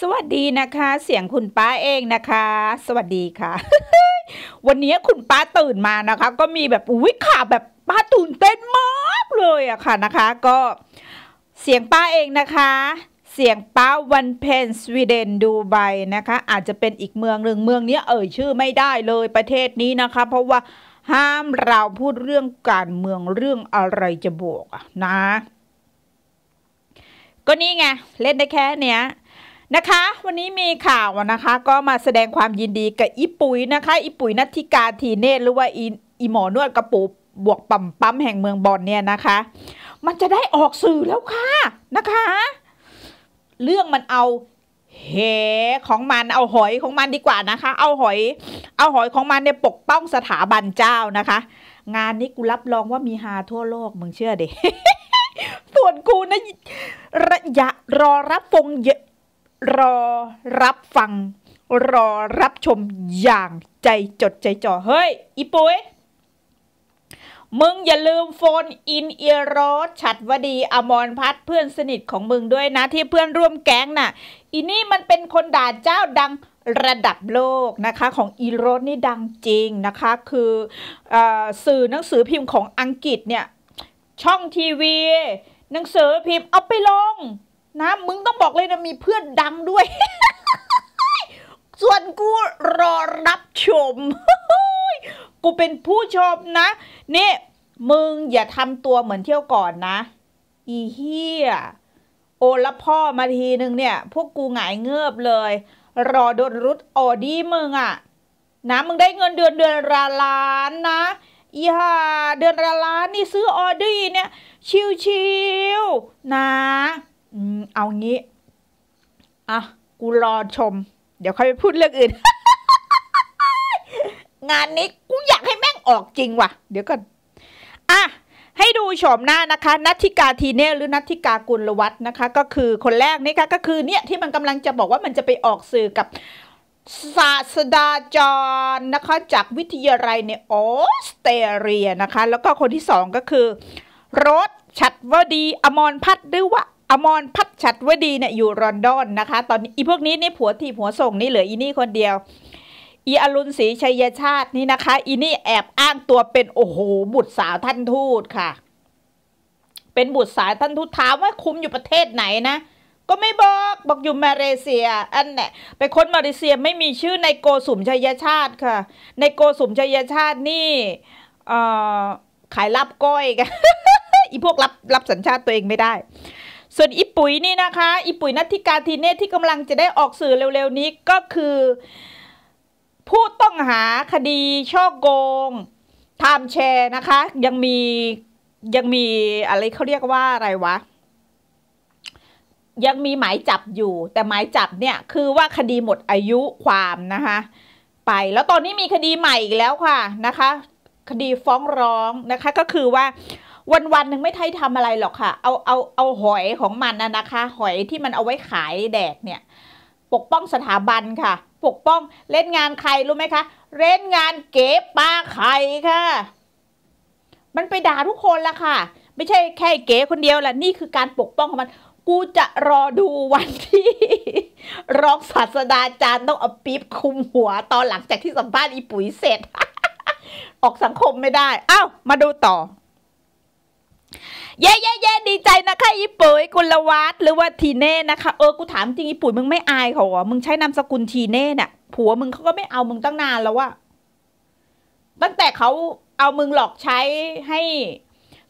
สวัสดีนะคะ เสียงคุณป้าเองนะคะ สวัสดีค่ะ วันนี้คุณป้าตื่นมานะคะ ก็มีแบบอุ้ยข่าวแบบป้าตื่นเต้นมากเลยอะค่ะนะคะ ก็เสียงป้าเองนะคะ เสียงป้าวันเพนสวีเดนดูไบนะคะ อาจจะเป็นอีกเมืองหนึ่งเมืองนี้เอ่ยชื่อไม่ได้เลยประเทศนี้นะคะ เพราะว่าห้ามเราพูดเรื่องการเมืองเรื่องอะไรจะบอกอะนะ ก็นี่ไงเล่นได้แค่เนี้ย นะคะ วันนี้มีข่าวนะคะ ก็มาแสดงความยินดีกับอีปุ๋ยนะคะอีปุ๋ยนัทธิกาทีเนตหรือว่าอีอีหมอนวดกระปุบวกปั๊มปั๊มแห่งเมืองบอนเนี่ยนะคะ มันจะได้ออกสื่อแล้วค่ะนะคะ เรื่องมันเอาเหของมันเอาหอยของมันดีกว่านะคะ เอาหอย เอาหอยของมันเนี่ยปกป้องสถาบันเจ้านะคะ งานนี้กูรับรองว่ามีฮาทั่วโลกมึงเชื่อเดิส่วนกูนะระยะรอรับฟงเยอะ รอรับฟัง รอรับชมอย่างใจจดใจจ่อ เฮ้ย อีปุ้ยมึงอย่าลืมโฟนอินเอียรสฉัดวดีอมรพัฒเพื่อนสนิทของมึงด้วยนะที่เพื่อนร่วมแก๊งน่ะ อีนี่มันเป็นคนด่าเจ้าดังระดับโลกนะคะของอีโรสนี่ดังจริงนะคะ คืออสื่อหนังสือพิมพ์ของอังกฤษเนี่ย ช่องทีวี หนังสือพิมพ์เอาไปลง นะมึงต้องบอกเลยนะมีเพื่อนดังด้วย ส่วนกูรอรับชม กูเป็นผู้ชมนะนี่มึงอย่าทำตัวเหมือนเที่ยวก่อนนะ อีเฮียโอละพ่อมาทีนึงเนี่ย พวกกูหงายเงือบเลย รอโดนรุดออดี้มึงอะนะมึงได้เงินเดือนเดือนละล้านนะอีห่าเดือนละล้านนี่ซื้อออดี้เนี่ย ชิวๆนะ เอางี้ อะ กูรอชม เดี๋ยวค่อยไปพูดเรื่องอื่น งานนี้กูอยากให้แม่งออกจริงว่ะ เดี๋ยวก่อน อะ ให้ดูโฉมหน้านะคะ นัทธิกาทีเน่หรือนัทธิกากุลวัฒนะคะ ก็คือคนแรกนี่ค่ะ ก็คือเนี่ยที่มันกำลังจะบอกว่ามันจะไปออกสื่อกับศาสดาจารย์นะคะจากวิทยาลัยในออสเตรเลียนะคะ แล้วก็คนที่สองก็คือรถชัดวดีอมรพัฒน์หรือว่า มรพัฒชัดวดีเนี่ยอยู่ลอนดอนนะคะ ตอนนี้อีพวกนี้นี่ผัวทีผัวส่งนี่เหลืออีนี่คนเดียวอีอรุณศรีชัยชาตินี่นะคะ อีนี่แอบอ้างตัวเป็นโอ้โหบุตรสาวท่านทูตค่ะ เป็นบุตรสาวท่านทูตถามว่าคุมอยู่ประเทศไหนนะ ก็ไม่บอกบอกอยู่มาเลเซีย อันเนี่ยไปค้นมาเลเซียไม่มีชื่อในโกสุมชัยชาติค่ะ ในโกสุมชัยชาตินี่เอ่อขายลับก้อยกันอีพวกรับรับสัญชาติตัวเองไม่ได้ ส่วนอีปุ๋ยนี่นะคะ อีปุ๋ยนัทธิกาทีเนตที่กำลังจะได้ออกสื่อเร็วๆนี้ก็คือ ผู้ต้องหาคดีช่อโกงไทม์แชร์นะคะ ยังมียังมีอะไรเขาเรียกว่าอะไรวะ ยังมีหมายจับอยู่ แต่หมายจับเนี่ยคือว่าคดีหมดอายุความนะคะ ไปแล้วตอนนี้มีคดีใหม่อีกแล้วค่ะนะคะ คดีฟ้องร้องนะคะก็คือว่า วันวันหนึ่งไม่ไทยทำอะไรหรอกค่ะ เอาเอาเอาหอยของมันนะนะคะ หอยที่มันเอาไว้ขายแดกเนี่ย ปกป้องสถาบันค่ะ ปกป้องเล่นงานใครรู้ไหมคะ เล่นงานเก๋ปลาไข่ค่ะ มันไปด่าทุกคนละค่ะ ไม่ใช่แค่เก๋คนเดียวแหละนี่คือการปกป้องของมัน กูจะรอดูวันที่รองศาสดาจารย์ต้องเอาปี๊บคุมหัวตอนหลังจากที่สัมภาษณ์อีปุ๋ยเสร็จ ออกสังคมไม่ได้ อ้าวมาดูต่อ เย้เย้เย้ดีใจนะคะอีปุ๋ยกุลวัฒน์หรือว่าทีเน่นะคะ เออกูถามจริงอีปุ๋ยมึงไม่อายเขาเหรอมึงใช้นามสกุลทีเน่เนี่ยผัวมึงเขาก็ไม่เอามึงตั้งนานแล้วอะตั้งแต่เขาเอามึงหลอกใช้ให้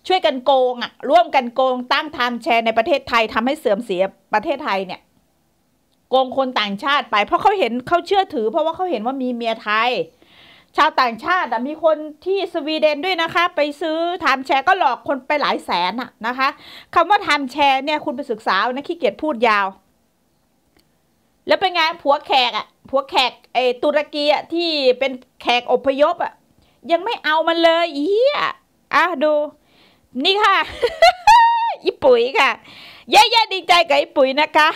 ช่วยกันโกงอะร่วมกันโกงตั้งไทม์แชร์ในประเทศไทยทำให้เสื่อมเสียประเทศไทยเนี่ย โกงคนต่างชาติไป เพราะเขาเห็นเขาเชื่อถือ เพราะว่าเขาเห็นว่ามีเมียไทย ชาวต่างชาติมีคนที่สวีเดนด้วยนะคะ ไปซื้อไทม์แชร์ก็หลอกคนไปหลายแสนอะนะคะคำว่าไทม์แชร์เนี่ยคุณไปศึกษานะขี้เกียจพูดยาว แล้วเป็นไงผัวแขกอะผัวแขกไอตุรกีอะที่เป็นแขกอพยพอะยังไม่เอามันเลยเหี้ยอะดู นี่ค่ะอีปุ๋ยค่ะแย่ๆดีใจกับไอีปุ๋ยนะคะ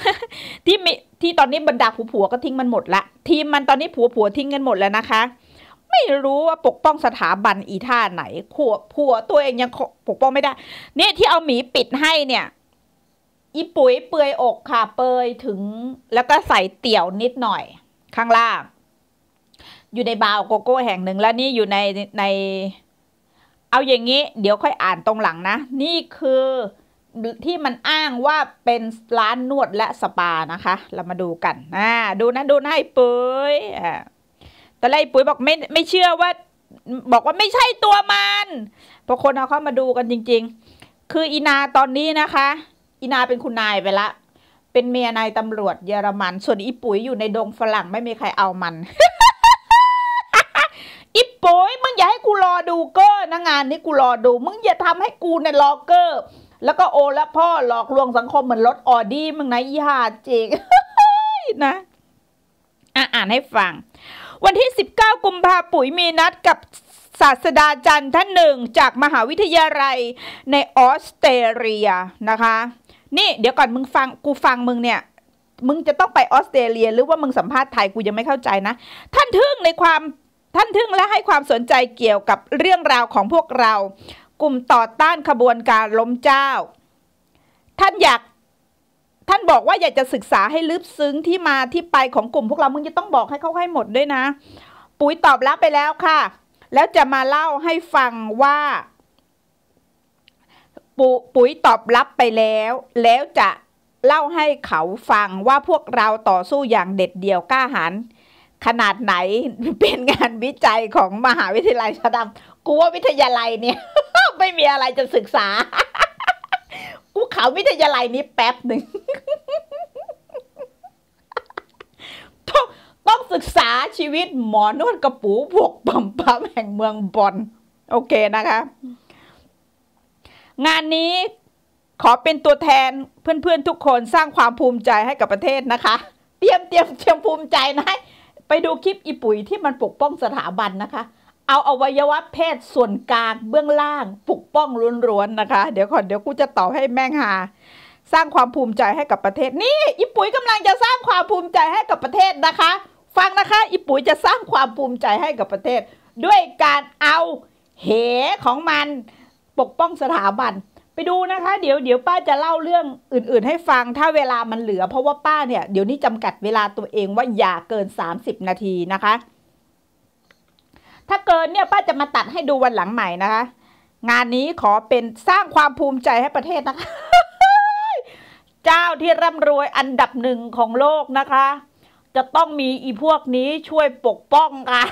ที่มีที่ตอนนี้บรรดาผัวผัวๆก็ทิ้งมันหมดละทีมมันตอนนี้ผัวผัวๆทิ้งกันหมดแล้วนะคะ ไม่รู้ว่าปกป้องสถาบันอีท่าไหนผัวผัวตัวเองยังปกป้องไม่ได้ เนี่ยที่เอาหมีปิดให้เนี่ย อีปุ๋ยเปือยอกค่ะเปยถึง แล้วก็ใส่เตี่ยวนิดหน่อย ข้างล่าง อยู่ในบาวโกโก้แห่งหนึ่งแล้วนี่อยู่ในใน เอาอย่างนี้ เดี๋ยวค่อยอ่านตรงหลังนะ นี่คือที่มันอ้างว่าเป็นร้านนวดและสปานะคะ เรามาดูกันอ่าดูนะดูนะไอ้ปุ๋ยอ่า แต่ไอ้ปุ๋ยบอกไม่ไม่เชื่อว่า บอกว่าไม่ใช่ตัวมันพอคนเอาเข้ามาดูกันจริง ๆ คืออีนาตอนนี้นะคะ อีนาเป็นคุณนายไปละ เป็นเมียนายตำรวจเยอรมัน ส่วนอีปุ๋ยอยู่ในดงฝรั่งไม่มีใครเอามันอีปุ๋ยมึงอย่าให้กูรอดูเกอร์นะงานนี้กูรอดู มึงอย่าทำให้กูในรอเกอร์ แล้วก็โอและพ่อหลอกลวงสังคมเหมือนรถออดี้มึงนะอีหาจริงนะอ่านให้ฟัง วันที่ 19 กุมภาปุ๋ยมีนัดกับศาสดาจารย์ท่านหนึ่งจากมหาวิทยาลัยในออสเตรเลียนะคะ นี่เดี๋ยวก่อนมึงฟังกูฟังมึงเนี่ยมึงจะต้องไปออสเตรเลียหรือว่ามึงสัมภาษณ์ไทยกูยังไม่เข้าใจนะ ท่านทึ่งในความท่านทึ่งและให้ความสนใจเกี่ยวกับเรื่องราวของพวกเรา กลุ่มต่อต้านขบวนการล้มเจ้า ท่านอยาก ท่านบอกว่าอยากจะศึกษาให้ลึกซึ้งที่มาที่ไปของกลุ่มพวกเรามึงจะต้องบอกให้เขาให้หมดด้วยนะ ปุ๋ยตอบรับไปแล้วค่ะ แล้วจะมาเล่าให้ฟังว่าปปุ๋ยตอบรับไปแล้ว แล้วจะเล่าให้เขาฟังว่าพวกเราต่อสู้อย่างเด็ดเดี่ยวกล้าหาญขนาดไหนเป็นงานวิจัยของมหาวิทยาลัยชาดำกูว่าวิทยาลัยเนี่ย ไม่มีอะไรจะศึกษา กูเขาวิทยาลัยนี้แป๊บหนึ่งต้องต้องศึกษาชีวิตหมอนวดกระปูพวกปั๊มปั๊มแห่งเมืองบอนโอเคนะคะ งานนี้ขอเป็นตัวแทนเพื่อนๆทุกคนสร้างความภูมิใจให้กับประเทศนะคะ เตรียมเตรียมเตรียมภูมิใจนะไปดูคลิปอีปุ๋ยที่มันปกป้องสถาบันนะคะ เอาอวัยวะเพศส่วนกลางเบื้องล่างปกป้องล้วนๆนะคะ เดี๋ยวก่อนเดี๋ยวกูจะตอบให้แม่งหา สร้างความภูมิใจให้กับประเทศนี่อีปุ๋ยกำลังจะสร้างความภูมิใจให้กับประเทศนะคะ ฟังนะคะอีปุ๋ยจะสร้างความภูมิใจให้กับประเทศ ด้วยการเอาเหของมันปกป้องสถาบันไปดูนะคะ เดี๋ยวเดี๋ยวป้าจะเล่าเรื่องอื่น ๆ ให้ฟังถ้าเวลามันเหลือ เพราะว่าป้าเนี่ยเดี๋ยวนี้จำกัดเวลาตัวเองว่าอย่าเกิน 30 นาทีนะคะ ถ้าเกินเนี่ยป้าจะมาตัดให้ดูวันหลังใหม่นะคะ งานนี้ขอเป็นสร้างความภูมิใจให้ประเทศนะคะ เจ้าที่ร่ำรวยอันดับหนึ่งของโลกนะคะ จะต้องมีอีพวกนี้ช่วยปกป้องค่ะ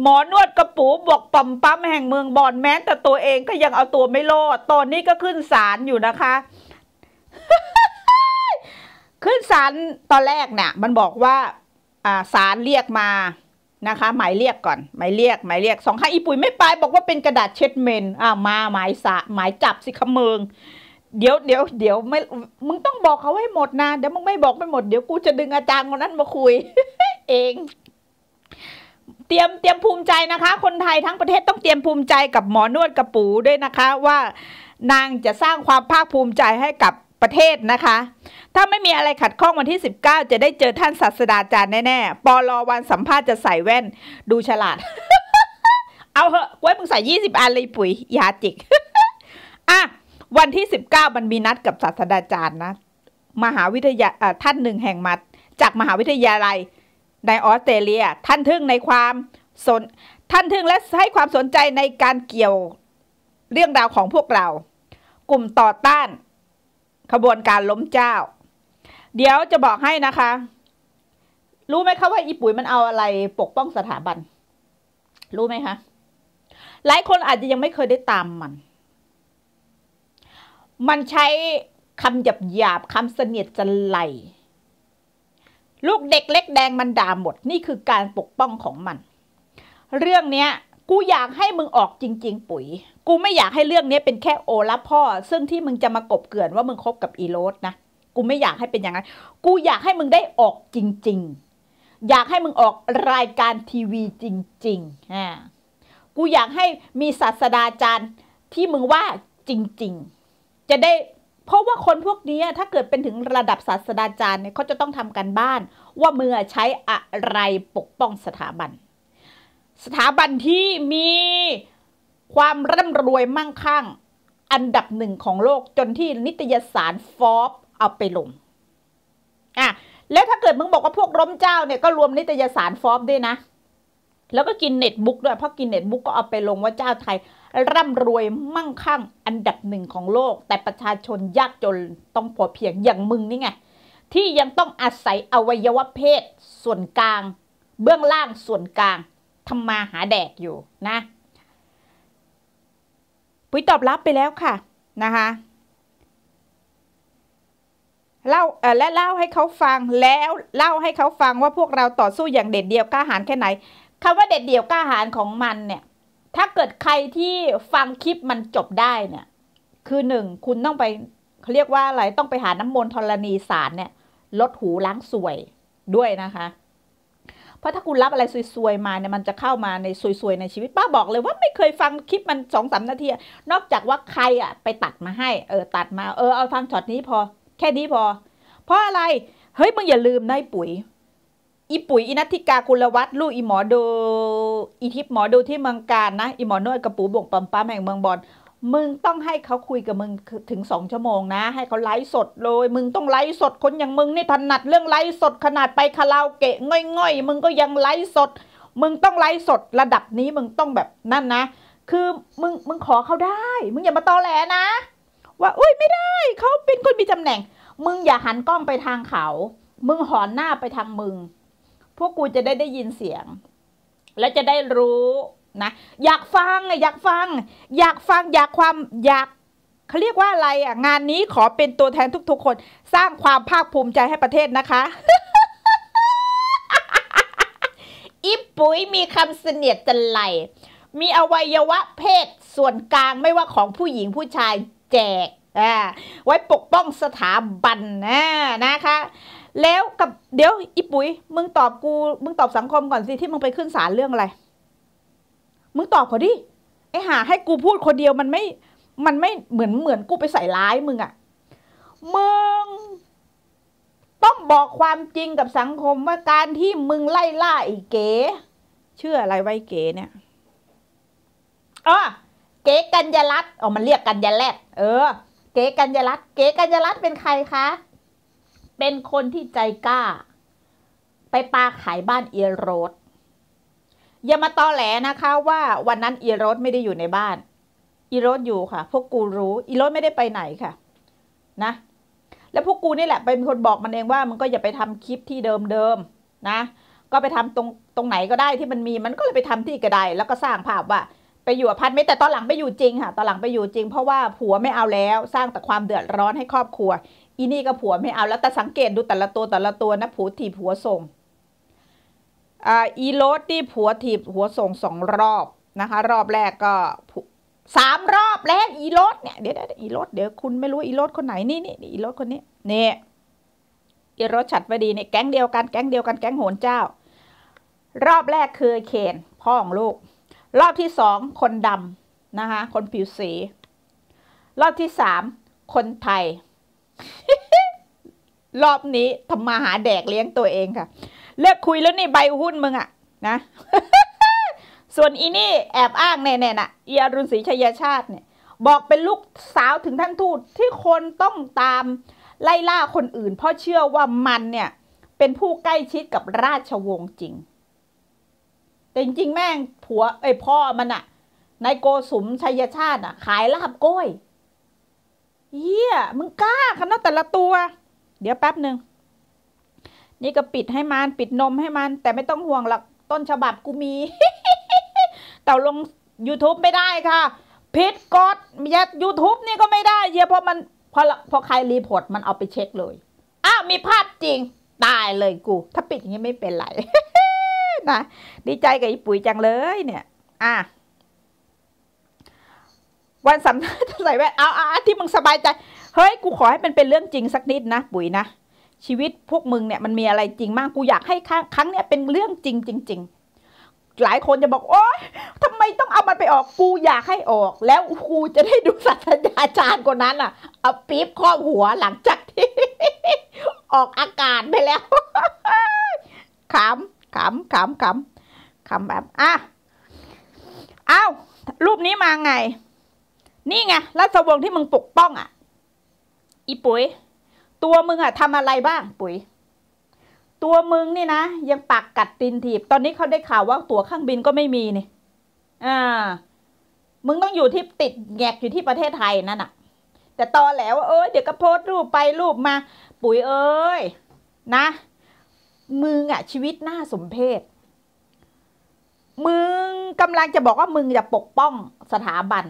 หมอนวดกระปูบวกปั๊มปั๊มแห่งเมืองบอนแม้แต่ตัวเองก็ยังเอาตัวไม่รอดตอนนี้ก็ขึ้นศาลอยู่นะคะ ขึ้นศาลตอนแรกเนี่ยมันบอกว่าอ่าศาลเรียกมา นะคะ หมายเรียกก่อน หมายเรียก หมายเรียกสองครั้งอีปุ๋ยไม่ไปบอกว่าเป็นกระดาษเช็ดเมนอ่ามาหมายสาหมายจับสิขเมืองเดี๋ยวเดี๋ยวเดี๋ยวไม่มึงต้องบอกเขาให้หมดนะเดี๋ยวมึงไม่บอกไม่หมดเดี๋ยวกูจะดึงอาจารย์คนนั้นมาคุย เอง เตรียมเตรียมภูมิใจนะคะ คนไทยทั้งประเทศต้องเตรียมภูมิใจกับหมอนวดกระปูด้วยนะคะ ว่านางจะสร้างความภาคภูมิใจให้กับ ประเทศนะคะ ถ้าไม่มีอะไรขัดข้องวันที่ 19 จะได้เจอท่านศาสดาจารย์แน่ๆปอลอวันสัมภาษณ์จะใส่แว่นดูฉลาด เอาเหอะไว้มึงใส่ 20 อันเลยปุ๋ยยาจิกอะวันที่ 19 มันมีนัดกับศาสตราจารย์นะ มหาวิทยาท่านหนึ่งแห่งมาจากมหาวิทยาลัยในออสเตรเลีย ท่านทึ่งในความสนท่านทึ่งและให้ความสนใจในการเกี่ยวเรื่องราวของพวกเรา กลุ่มต่อต้าน ขบวนการล้มเจ้า เดี๋ยวจะบอกให้นะคะ รู้ไหมคะว่าอีปุ๋ยมันเอาอะไรปกป้องสถาบัน รู้ไหมคะหลายคนอาจจะยังไม่เคยได้ตามมัน มันใช้คำหยาบหยาบคำเสนียดจันไหลลูกเด็กเล็กแดงมันด่าหมด นี่คือการปกป้องของมัน เรื่องเนี้ย กูอยากให้มึงออกจริง ๆ ปุ๋ย กูไม่อยากให้เรื่องนี้เป็นแค่โอละพ่อ ซึ่งที่มึงจะมากบเกลื่อนว่ามึงคบกับอีโรสนะกูไม่อยากให้เป็นอย่างนั้นกูอยากให้มึงได้ออกจริง ๆ อยากให้มึงออกรายการทีวีจริงๆอ่ากูอยากให้มีศาสดาจารย์ที่มึงว่าจริง ๆ จะได้เพราะว่าคนพวกนี้ถ้าเกิดเป็นถึงระดับศาสดาจารย์เนี่ยเขาจะต้องทำกันบ้าน ว่ามือใช้อะไรปกป้องสถาบัน สถาบันที่มี ความร่ำรวยมั่งคั่ง อันดับหนึ่งของโลกจนที่นิตยสารฟอบเอาไปลงอะแล้วถ้าเกิดมึงบอกว่าพวกร่มเจ้าเนี่ยก็รวมนิตยสารฟอบด้วยนะ แล้วก็กินเน็ตบุ๊กด้วยเพราะกินเน็ตบุ๊กก็เอาไปลงว่าเจ้าไทย ร่ำรวยมั่งคั่ง อันดับหนึ่งของโลก แต่ประชาชนยากจนต้องพอเพียงอย่างมึงนี่ไงที่ยังต้องอาศัยอวัยวะเพศส่วนกลาง เบื้องล่างส่วนกลางทำมาหาแดกอยู่นะ ปุ๋ยตอบรับไปแล้วค่ะนะคะเล่าเออและเล่าให้เขาฟังแล้วเล่าให้เขาฟังว่าพวกเราต่อสู้อย่างเด็ดเดี่ยวกล้าหาญแค่ไหนคำว่าเด็ดเดี่ยวกล้าหาญของมันเนี่ย ถ้าเกิดใครที่ฟังคลิปมันจบได้เนี่ย คือหนึ่งคุณต้องไปเขาเรียกว่าอะไรต้องไปหาน้ำมนต์ธรณีสารเนี่ยลดหูล้างสวยด้วยนะคะ เพราะถ้าคุณรับอะไรซวยๆมาเนี่ยมันจะเข้ามาในซวยๆในชีวิตป้าบอกเลยว่าไม่เคยฟังคลิปมันสองสามนาทีนอกจากว่าใครอะไปตัดมาให้เออตัดมาเออเอาฟังช็อตนี้พอ แค่นี้พอ เพราะอะไรเฮ้ยมึงอย่าลืมนะปุ๋ยอีปุ๋ยอีนัทิกากุลวัฒน์ลูกอีหมอดูอีทิพหมอดูที่เมืองการนะอีหมอนวดกระปูบ่งปั๊มปั๊มแห่งเมืองบอล มึงต้องให้เขาคุยกับมึงถึงสองชั่วโมงนะ ให้เขาไลฟ์สดเลย มึงต้องไลฟ์สดคนอย่างมึงนี่ถนัดเรื่องไลฟ์สดขนาดไปคาราโอเกะง่อยๆ มึงก็ยังไลฟ์สด มึงต้องไลฟ์สดระดับนี้มึงต้องแบบนั่นนะ คือมึงมึงขอเขาได้ มึงอย่ามาตอแหลนะ ว่าอุ้ยไม่ได้ เขาเป็นคนมีตำแหน่ง มึงอย่าหันกล้องไปทางเขา มึงหอนหน้าไปทางมึง พวกกูจะได้ได้ยินเสียง และจะได้รู้ นะอยากฟังอยากฟัง อยากฟังอยากความอยากเขาเรียกว่าอะไรอะงานนี้ขอเป็นตัวแทนทุกๆคน สร้างความภาคภูมิใจให้ประเทศนะคะอิปุ๋ยมีคำเสนียดจันไหล มีอวัยวะเพศส่วนกลางไม่ว่าของผู้หญิงผู้ชายแจกอ่าไว้ปกป้องสถาบันนะนะคะ แล้วกับเดี๋ยวอีปุ๋ยมึงตอบกู มึงตอบสังคมก่อนสิที่มึงไปขึ้นศาลเรื่องอะไร มึงตอบเขาดิไอ้หาให้กูพูดคนเดียวมันไม่ มันไม่เหมือนเหมือนกูไปใส่ร้ายมึงอะมึงต้องบอกความจริงกับสังคมว่าการที่มึงไล่ล่าไอ้เก๋เชื่ออะไรไว้เก๋เนี่ยอ๋อเก๋กัญญรัตน์อ๋อมันเรียกกัญญาแรดเออ เก๋กัญญรัตน์เก๋กัญญรัตน์เป็นใครคะ เป็นคนที่ใจกล้า ไปปาขายบ้านเอียโรด อย่ามาตอแหลนะคะว่าวันนั้นอีโรสไม่ได้อยู่ในบ้าน อีโรสอยู่ค่ะ พวกกูรู้ อีโรสไม่ได้ไปไหนค่ะ นะ แล้วพวกกูนี่แหละเป็นคนบอกมันเองว่ามันก็อย่าไปทำคลิปที่เดิมๆนะ ก็ไปทำตรงตรงไหนก็ได้ที่มันมีมันก็เลยไปทำที่กระไดแล้วก็สร้างภาพว่าไปอยู่อพาร์ตเมนต์แต่ตอนหลังไปอยู่จริงค่ะ ตอนหลังไปอยู่จริง เพราะว่าผัวไม่เอาแล้วสร้างแต่ความเดือดร้อนให้ครอบครัว อีนี่ก็ผัวไม่เอาแล้วแต่สังเกตดูแต่ละตัวแต่ละตัวนะผัวถีบผัวส่ง อีโรสที่ผัวถีบหัวส่งสองรอบนะคะ รอบแรกก็สามรอบแล้วอีโรสเนี่ยเดี๋ยวอีโรสเดี๋ยวคุณไม่รู้อีโรสคนไหนนี่นี่อีโรสคนนี้เนี่ยอีโรสฉัดวดีเนี่ยแก๊งเดียวกันแก๊งเดียวกันแก๊งโหนเจ้า รอบแรกคือเคนพ่อของลูก รอบที่สองคนดำนะคะ คนผิวสี รอบที่สามคนไทย รอบนี้ทำมาหาแดกเลี้ยงตัวเองค่ะ เลิกคุยแล้วนี่ใบหุ้นมึงอะนะ ส่วนอีนี่แอบอ้างแน่ๆน่ะอีอรุณศรีชัยชาติเนี่ย บอกเป็นลูกสาวถึงท่านทูตที่คนต้องตามไล่ล่าคนอื่น เพราะเชื่อว่ามันเนี่ย เป็นผู้ใกล้ชิดกับราชวงศ์จริง แต่จริงๆแม่งผัวไอ้พ่อมันอะนายโกสุมชัยชาติอะขายลาบก้อยเฮียมึงกล้าขนาดแต่ละตัว เดี๋ยวแป๊บหนึ่ง นี่ก็ปิดให้มันปิดนมให้มัน แต่ไม่ต้องห่วงหรอกต้นฉบับกูมี แต่ลง YouTube ไม่ได้ค่ะผิดกฎยัด YouTube นี่ก็ไม่ได้เยอะเพราะมันพอพอใครรีพอร์ตมันเอาไปเช็คเลยอ้าวมีภาพจริง ตายเลยกู ถ้าปิดอย่างนี้ไม่เป็นไรนะดีใจกับอีปุ๋ยจังเลยเนี่ย อะวันสำคัญใส่แว่นเอาเอาที่มึงสบายใจ เฮ้ย กูขอให้มันเป็นเรื่องจริงสักนิดนะ ปุ๋ยนะ ชีวิตพวกมึงเนี่ยมันมีอะไรจริงมากกูอยากให้ครั้งครั้งเนี้ยเป็นเรื่องจริงจริงๆหลายคนจะบอกโอ๊ยทำไมต้องเอามันไปออกกูอยากให้ออก แล้วกูจะได้ดูศาสตราจารย์คนนั้นอะเอาปี๊บข้อหัวหลังจากที่ออกอากาศไปแล้วขำขำขำขำขำแบบอะอ้าวรูปนี้มาไง นี่ไงราชวงที่มึงปกป้องอะ อีปุ๋ย ตัวมึงอะทำอะไรบ้างปุ๋ย ตัวมึงนี่นะ ยังปากกัดตินถีบ ตอนนี้เขาได้ข่าวว่าตั๋วเครื่องบินก็ไม่มีนี่อ่า มึงต้องอยู่ที่ติดแงกอยู่ที่ประเทศไทยนั่นอะแต่ตอนแล้วเอ้ยเดี๋ยวก็โพสรูปไปรูปมา ปุ๋ยเอ้ยนะ มึงอะชีวิตน่าสมเพชมึงกำลังจะบอกว่ามึงจะปกป้องสถาบัน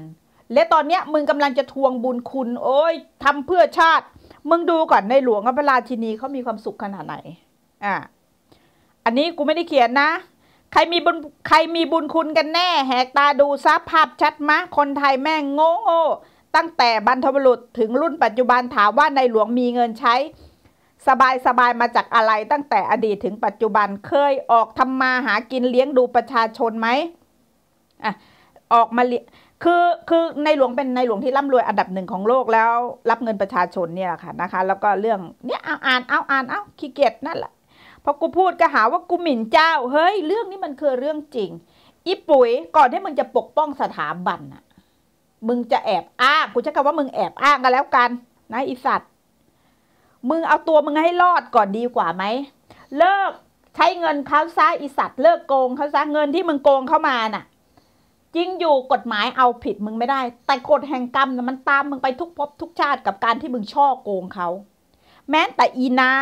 และตอนเนี้ยมึงกำลังจะทวงบุญคุณ โอ้ยทำเพื่อชาติ มึงดูก่อนในหลวงกับพระราชินีเขามีความสุขขนาดไหน อ่า อันนี้กูไม่ได้เขียนนะ ใครมีบุญใครมีบุญคุณกันแน่ แหกตาดูซับภาพชัดมะ คนไทยแม่งโง่โง่ตั้งแต่บรรพบุรุษถึงรุ่นปัจจุบันถามว่าในหลวงมีเงินใช้ สบายสบายมาจากอะไรตั้งแต่อดีตถึงปัจจุบันเคยออกทำมาหากินเลี้ยงดูประชาชนไหมอะออกมาเลี้ย คือคือในหลวงเป็นในหลวงที่ร่ำรวยอันดับหนึ่งของโลกแล้วรับเงินประชาชนเนี่ยค่ะนะคะ แล้วก็เรื่องเนี่ยเอาอ่านเอาอ่านเอาขี้เกียจนั่นแหละพอกูพูดก็หาว่ากูหมิ่นเจ้า เฮ้ย เรื่องนี้มันคือเรื่องจริงอีปุ๋ยก่อนที่มึงจะปกป้องสถาบันอะมึงจะแอบอ้างกูใช้คำว่ามึงแอบอ้างกันแล้วกัน นะอีสัตว์มึงเอาตัวมึงให้รอดก่อนดีกว่าไหมเลิกใช้เงินเขาซะอีสัตว์เลิกโกงเขาซะเงินที่มึงโกงเข้ามาน่ะ จริงอยู่กฎหมายเอาผิดมึงไม่ได้ แต่กฎแห่งกรรมนะมันตามมึงไปทุกภพทุกชาติกับการที่มึงช่อโกงเขา แม้แต่อีนา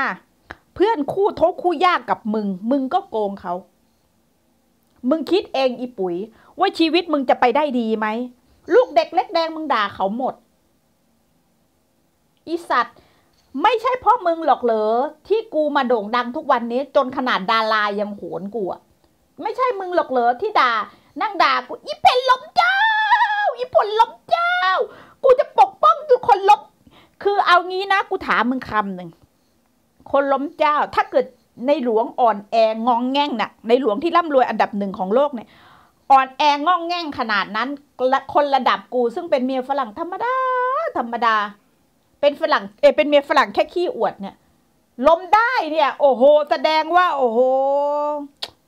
เพื่อนคู่ทุกคู่ยากกับมึง มึงก็โกงเขา มึงคิดเองอีปุ๋ย ว่าชีวิตมึงจะไปได้ดีไหม ลูกเด็กเล็กแดงมึงด่าเขาหมด อีสัตว์ ไม่ใช่เพราะมึงหรอกเหรอที่กูมาโด่งดังทุกวันนี้ จนขนาดดารายังโหนกูอะไม่ใช่มึงหรอกเหรอที่ด่า นั่งด่ากูอีเพนล้มเจ้า อีผลล้มเจ้า กูจะปกป้องทุกคนล้มคือเอางี้นะ กูถามมึงคำหนึ่งคนล้มเจ้า ถ้าเกิดในหลวงอ่อนแององแง่งน่ะ ในหลวงที่ร่ำรวยอันดับหนึ่งของโลกเนี่ยอ่อนแององแง่งขนาดนั้น คนระดับกูซึ่งเป็นเมียฝรั่งธรรมดา ธรรมดา เป็นฝรั่งเอเป็นเมียฝรั่งแค่ขี้อวดเนี่ยล้มได้เนี่ย โอ้โห แสดงว่า โอ้โห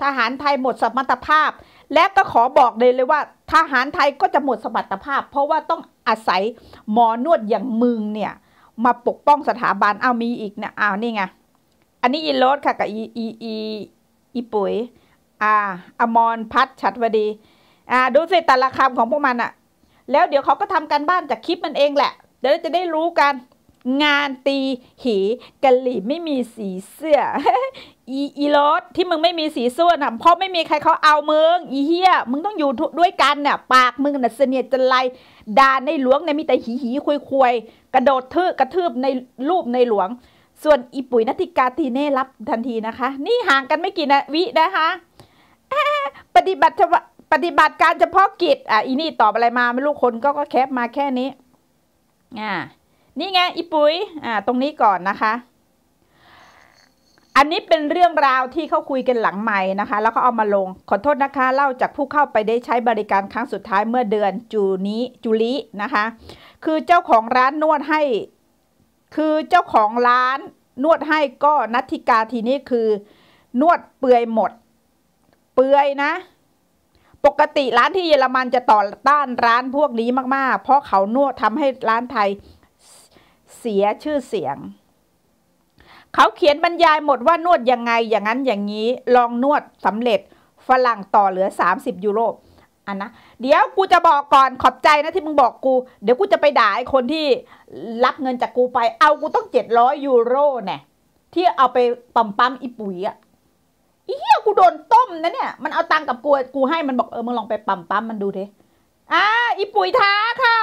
ทหารไทยหมดสมรรถภาพ และก็ขอบอกเลยเลยว่า ทหารไทยก็จะหมดสมรรถภาพ เพราะว่าต้องอาศัยหมอนวดอย่างมึงเนี่ย มาปกป้องสถาบันเอามีอีกเนี่ยอ้าวนี่ไงอันนี้อีโรสค่ะกับอีอีอีอีปุ๋ยอ่าอมรพัฒชัดวดีอ่าดูสิแต่ละคำของพวกมันอะแล้วเดี๋ยวเขาก็ทำการบ้านจากคลิปมันเองแหละเดี๋ยวจะได้รู้กัน งานตีหีกะหลี่ไม่มีสีเสื้อ อีอีรถที่มึงไม่มีสีเสื้อน่ะเพราะไม่มีใครเขาเอามึงอีเฮียมึงต้องอยู่ด้วยกันเนี่ยปากมึงน่ะเสนียดจันไรด่าในหลวงเนี่ยมีแต่หีหีคุยคุยกระโดดทืบกระทืบในรูปในหลวง ส่วนอีปุ๋ยนัติกาทีเน่รับทันทีนะคะ นี่ห่างกันไม่กี่นาวินะคะปฏิบัติปฏิบัติการเฉพาะกิจอะอีนี่ตอบอะไรมาไม่รู้คนก็ก็แคปมาแค่นี้อ่า นี่ไงอีปุ๋ยอ่าตรงนี้ก่อนนะคะ อันนี้เป็นเรื่องราวที่เขาคุยกันหลังใหม่นะคะ แล้วก็เอามาลง ขอโทษนะคะ เล่าจากผู้เข้าไปได้ใช้บริการครั้งสุดท้ายเมื่อเดือนจูนี้จูลินะคะ คือเจ้าของร้านนวดให้ คือเจ้าของร้านนวดให้ก็นัทธิกาทีนี้คือ นวดเปื่อยหมด เปื่อยนะปกติร้านที่เยอรมันจะต่อต้านร้านพวกนี้มาก ๆ เพราะเขานวดทำให้ร้านไทย เสียชื่อเสียง เขาเขียนบรรยายหมดว่านวดยังไงอย่างนั้นอย่างนี้ลองนวดสำเร็จฝรั่งต่อเหลือ 30 ยูโรอันนะเดี๋ยวกูจะบอกก่อนขอบใจนะที่มึงบอกกู เดี๋ยวกูจะไปด่าไอ้คนที่รับเงินจากกูไป เอากูต้อง 700 ยูโรเนี่ยที่เอาไปปั๊มปั๊มอีปุ๋ยอะอีเหี้ยกูโดนต้มนะเนี่ย มันเอาตังกับกูกูให้มันบอกเออมึงลองไปปั๊มปั๊มมันดูเถอะอ่าอีปุ๋ยท้าค่ะ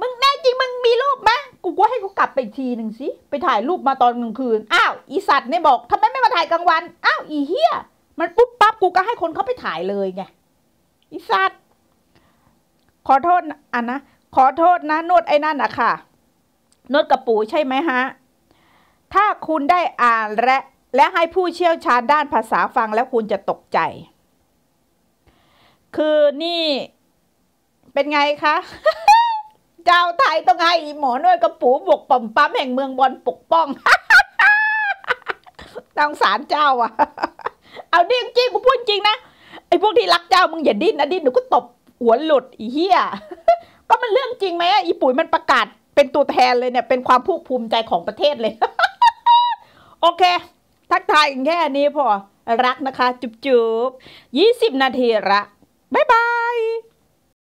มึงแน่จริงมึงมีรูปไหมกูก็ให้กูกลับไปทีหนึ่งสิ ไปถ่ายรูปมาตอนกลางคืน อ้าว อีสัตว์เนี่ยบอกทำไมไม่มาถ่ายกลางวัน อ้าว อีเฮียมันปุ๊บปั๊บกูก็ให้คนเขาไปถ่ายเลยไง อีสัตว์ ขอโทษอันนะ ขอโทษนะนวดไอ้นั่นอะค่ะ นวดกระปูใช่ไหมฮะ ถ้าคุณได้อ่านและและให้ผู้เชี่ยวชาญด้านภาษาฟังแล้วคุณจะตกใจ คือนี่ เป็นไงคะ เจ้าไทยต้องให้หมอนวดกระปูบกปั๊มปั๊มแห่งเมืองบอลปกป้องต้องสารเจ้าอะ เอาดิจริงกูพูดจริงนะไอ้พวกที่รักเจ้ามึงอย่าดิ้นนะดิ้นหนูก็ตบหัวหลุดอีเหี้ยก็มันเรื่องจริงไหมอะอีปุ๋ยมันประกาศเป็นตัวแทนเลยเนี่ย เป็นความภูภูมิใจของประเทศเลย โอเค ทักทายแค่นี้พอ รักนะคะ จุ๊บๆยี่สิบนาทีละ บ๊ายบาย